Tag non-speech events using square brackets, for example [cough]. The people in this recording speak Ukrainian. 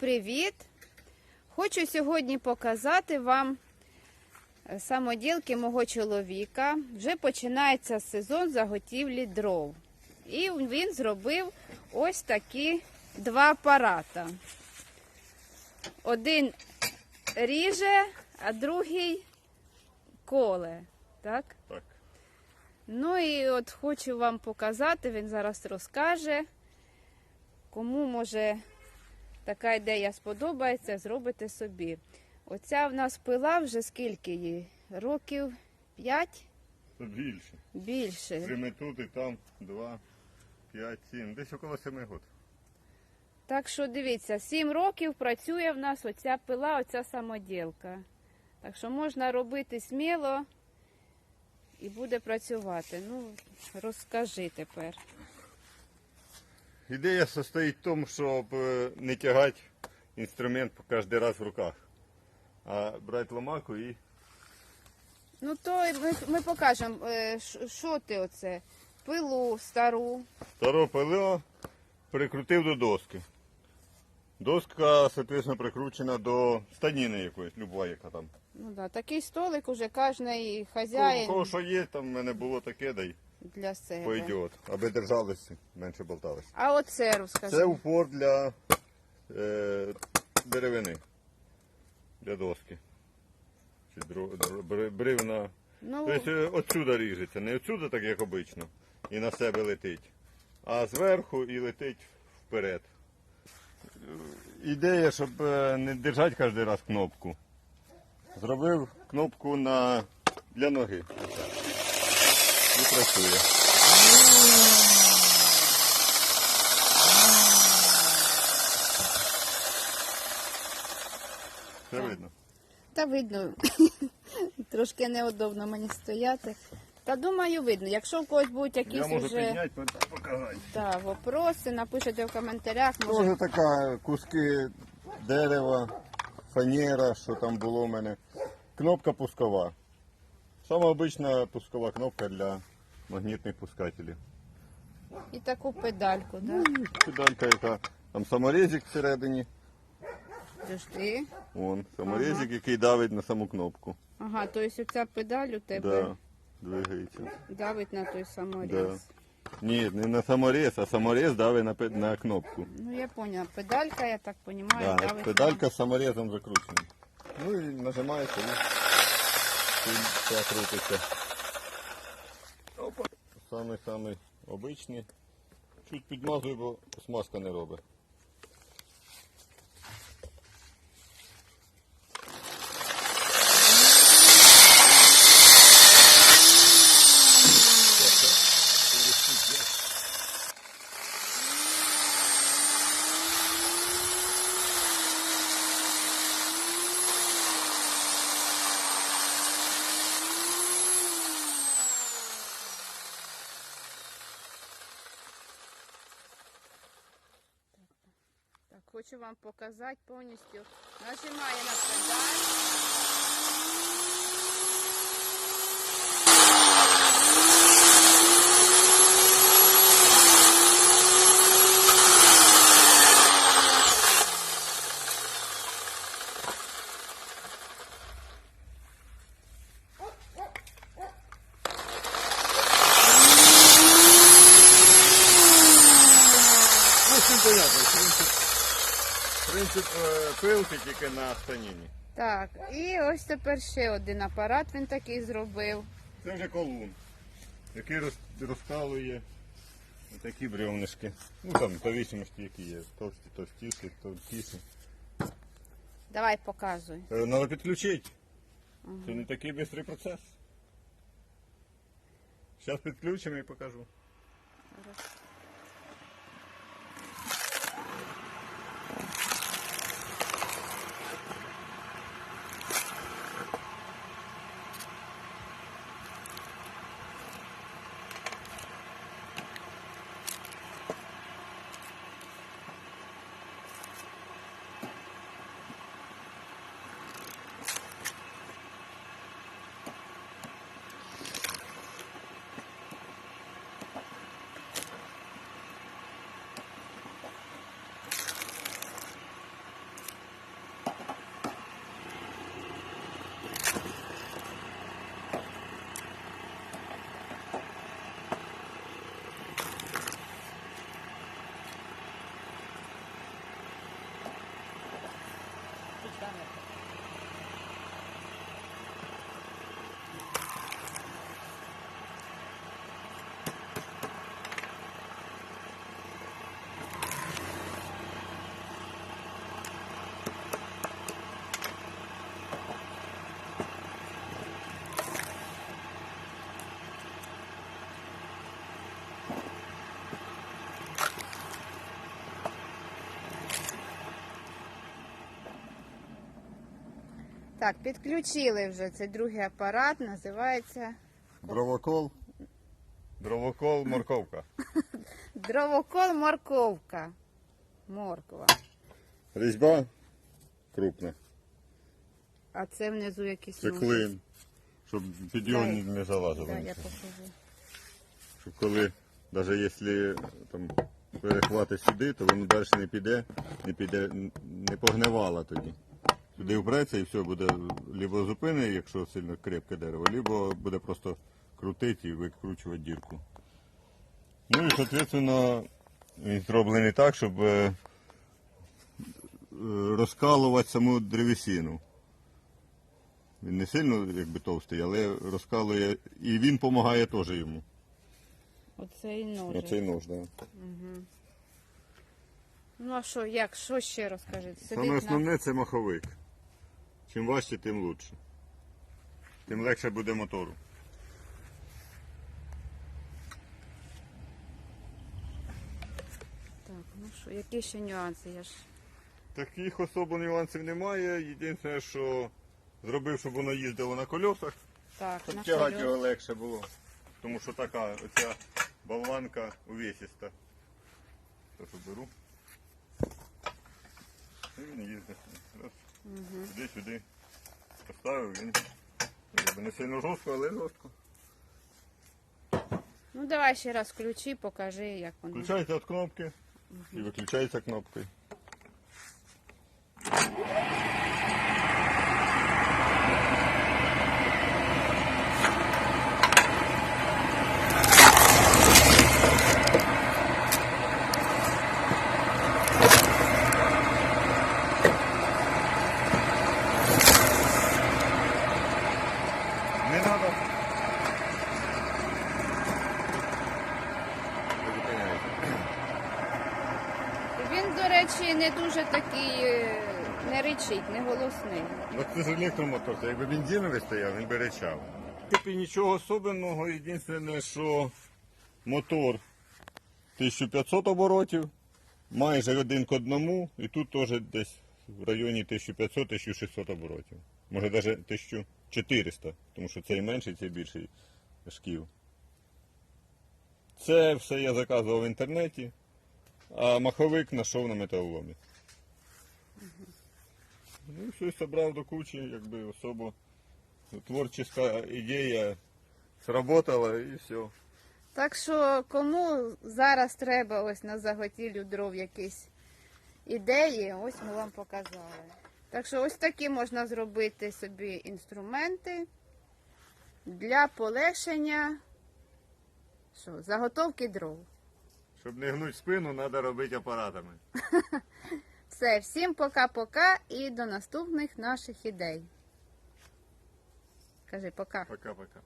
привіт! Хочу сьогодні показати вам е, самоділки мого чоловіка. Вже починається сезон заготівлі дров. І він зробив ось такі два апарата. Один ріже, а другий коле. Так? Так. Ну і от хочу вам показати, він зараз розкаже. Кому може така ідея сподобається, зробите собі. Оця в нас пила вже скільки їй? Років 5 більше. більше. Три тут і там два, п'ять, сім. Десь около семи років. Так що дивіться, 7 років працює в нас оця пила, оця самоділка. Так що можна робити сміло і буде працювати. Ну, розкажи тепер. Ідея состоїть в тому, щоб е, не тягати інструмент кожен раз в руках, а брати ломаку і Ну то ми, ми покажемо, е, що ти оце? Пилу стару. старо пило прикрутив до доски. Доска, соответственно, прикручена до станіни якоїсь, люба яка там. Ну да, такий столик уже У хазяїн кого що є, там в мене було таке, дай для себе. пойдет, аби держалися, менше болталися. А оце розкажи. Це упор для е, деревини, для доски. Чи дро, дро- бревна. Ну, Тобто е, отсюда ріжеться, не отсюда, так як обично, і на себе летить, а зверху і летить вперед. Ідея, щоб е, не держати кожен раз кнопку. Зробив кнопку на, для ноги. І працює. Все видно. та видно, [laughs] трошки неудобно мені стояти. Та думаю, видно. Якщо в когось будуть Я якісь можу вже підняти, показати. да, вопроси, напишете в коментарях. Може, Тоже така куски дерева, фанера, що там було в мене. Кнопка пускова. Сама обична пускова кнопка для магнітних пускателів. і таку педальку, да? І Педалька, яка там саморезик всередині. Подожди. Вон, саморезик, який давить на саму кнопку. Ага, то есть оця педаль у тебе Да, двигається. давить на той саморіз. Да. Ні, не на саморез, а саморез давить на, на кнопку. Ну я поняла. Педалька, я так понимаю, Да, давить. педалька з саморезом закручена. Ну і нажимається і все крутиться. Опа. Самий самий обичний. Чуть підмазую, бо смазка не робить. Хочу вам показати повністю. Нажимаю на педаль. Ну, всім понятно. Принцип, е, пилки тільки на станіні. Так, і ось тепер ще один апарат він такий зробив. Це вже колун, який розкалує такі бревнишки. Ну там зависимості які є. Товсті, товстіші, тонкіші. Давай показуй. Е, Надо підключити. Це не такий швидкий процес. Зараз підключимо і покажу. Так, підключили вже цей другий апарат, називається Дровокол. Дровокол морковка. [laughs] дровокол морковка. Морква. Різьба крупна. А це внизу якісь Це ножиці. клин. Щоб під його Дай. не, залазило. Да, я нічого. покажу. Щоб коли, навіть якщо там перехвати сюди, то воно далі не піде, не піде, не погнивало тоді. Сюди впреться і все, буде либо зупини, якщо сильно крепке дерево, либо буде просто крутити і викручувати дірку. Ну і, соответственно, він зроблений так, щоб е, розкалувати саму древесину. Він не сильно якби товстий, але розкалує, і він допомагає теж йому. Оцей ножик. Оцей нож, так. Да. Ну а що, як, що ще розкажіть? Саме на... основне це маховик. Чим важче, тим лучше. Тим легше буде мотору. Так, ну що, які ще нюанси? Я ж... Таких особо нюансів немає. Єдине, що зробив, щоб воно їздило на колесах, Так, щоб на тягати його легше було. Тому що така оця болванка увесиста. Зараз беру. І він їздить. Раз. Сюди, сюди. Поставив він. Якби Не сильно жорстко, але жорстко. Ну давай ще раз включи, покажи, як воно. Включається від кнопки і виключається кнопкою. Не треба. Він, до речі, не дуже такий, е, не речить, не голосний. Ну це ж електромотор, це якби бензиновий стояв, він би речав. Типі нічого особенного, єдине, що мотор 1500 оборотів, майже один к одному, і тут теж десь в районі 1500-1600 оборотів. Може навіть 1400, тому що цей менший, цей більший шків. Це все я заказував в інтернеті, а маховик знайшов на металоломі. Ну, і все зібрав до кучі, якби особо творча ідея сработала і все. Так що кому зараз треба ось на заготівлю дров якісь ідеї, ось ми вам показали. Так що ось такі можна зробити собі інструменти для полегшення що, заготовки дров. Щоб не гнуть спину, треба робити апаратами. [laughs] Все, всім пока-пока і до наступних наших ідей. Кажи пока. Пока-пока.